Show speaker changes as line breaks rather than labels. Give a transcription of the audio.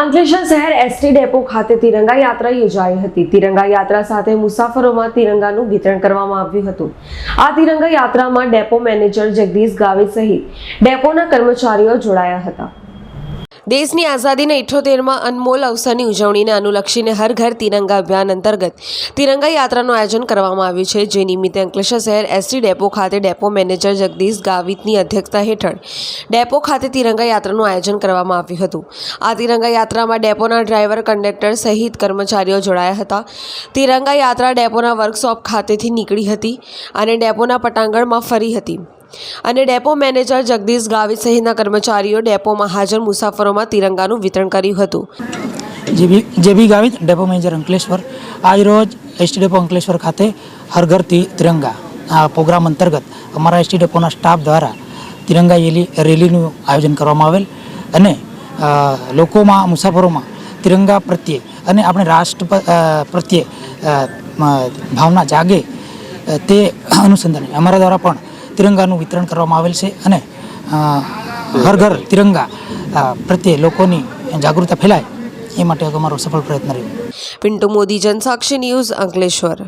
અંકલેશ્વર શહેર ST depot ખાતે તિરંગા યાત્રા યોજાઈ હતી. તિરંગા યાત્રા સાથે મુસાફરોમાં તિરંગાનું વિતરણ કરવામાં આવ્યું હતું. આ તિરંગા યાત્રામાં ડેપો મેનેજર જગદીશ ગાવે સહિત ડેપોના કર્મચારીઓ જોડાયા હતા. દેશની આઝાદીના ઇઠ્ઠોતેરમાં અનમોલ અવસરની ઉજવણીને અનુલક્ષીને હર ઘર તિરંગા અભિયાન અંતર્ગત તિરંગા યાત્રાનું આયોજન કરવામાં આવ્યું છે, જે નિમિત્તે અંકલેશ્વર શહેર એસટી ડેપો ખાતે ડેપો મેનેજર જગદીશ ગાવિતની અધ્યક્ષતા હેઠળ ડેપો ખાતે તિરંગા યાત્રાનું આયોજન કરવામાં આવ્યું હતું. આ તિરંગા યાત્રામાં ડેપોના ડ્રાઈવર, કંડક્ટર સહિત કર્મચારીઓ જોડાયા હતા. તિરંગા યાત્રા ડેપોના વર્કશોપ ખાતેથી નીકળી હતી અને ડેપોના પટાંગણમાં ફરી હતી. અને ડેપો મેનેજર જગદીશ ગાવિત સહિતના કર્મચારીઓ ડેપોમાં હાજર મુસાફરોમાં તિરંગાનું વિતરણ કર્યું હતું.
JB JB Gavit, depot manager Ankleshwar. આજ રોજ એસટી ડેપો અંકલેશ્વર ખાતે હર ઘર તિરંગા. આ પ્રોગ્રામ અંતર્ગત અમારા એસટી ડેપોના સ્ટાફ દ્વારા તિરંગા રેલી રેલીનું આયોજન કરવામાં આવેલ અને લોકોમાં, મુસાફરોમાં તિરંગા પ્રત્યે અને આપણે રાષ્ટ્ર પ્રત્યે ભાવના જાગે તે અનુસંધાને. અમારા દ્વારા પણ તિરંગાનું વિતરણ કરવામાં આવેલ છે અને ઘર ઘર તિરંગા પ્રત્યે લોકોની જાગૃતતા ફેલાય એ માટે અમારો સફળ પ્રયત્ન રહ્યો.
પિન્ટુ મોદી, જનસાક્ષી ન્યૂઝ અંકલેશ્વર.